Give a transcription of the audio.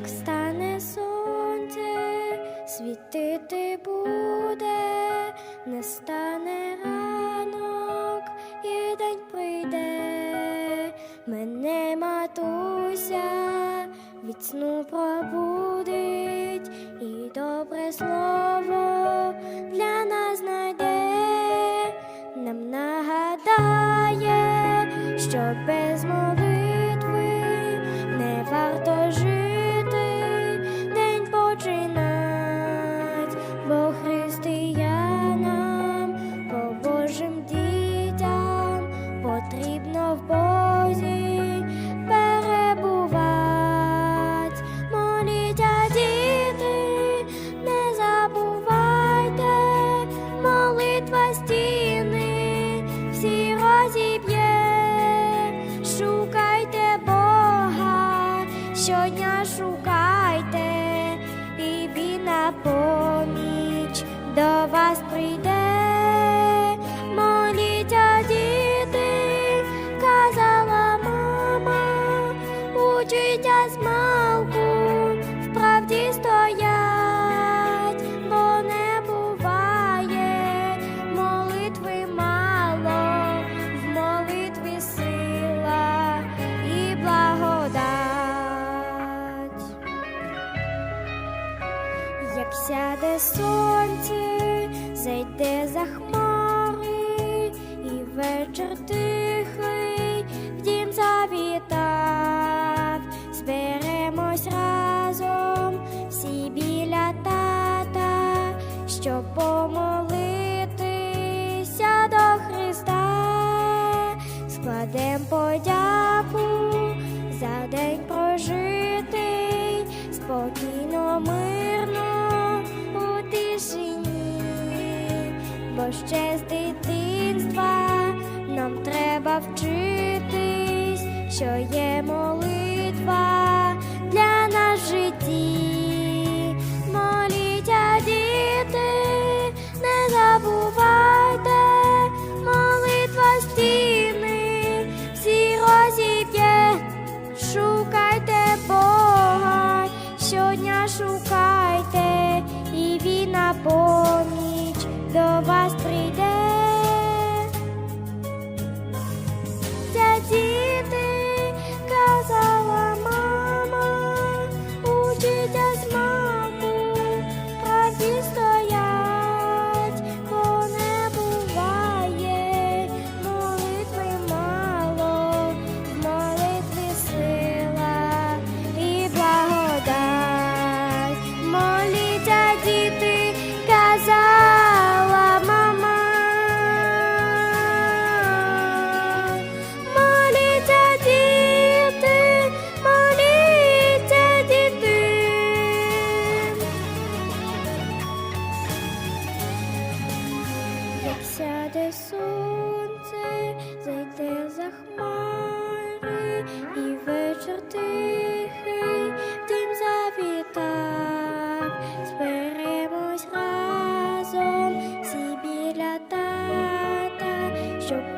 як стане сонце, світити буде, не стане ранок, і день прийде, мене матуся від сну пробудить, і добре слово для нас знайде, нам нагадає, що без молитви молитва стіни всі розіб'є, шукайте Бога, щодня шукайте, і він на поміч до вас прийде. Як сяде сонце, зайде за хмари, і вечір тихий в дім завітав, зберемось разом всі біля тата, щоб помолитися до Христа, складем подяку ще з дитинства. Нам треба вчитись, що є сонце зайде за хмари і вечір тихий тим завітав, зберемось разом всі біля тата, щоб.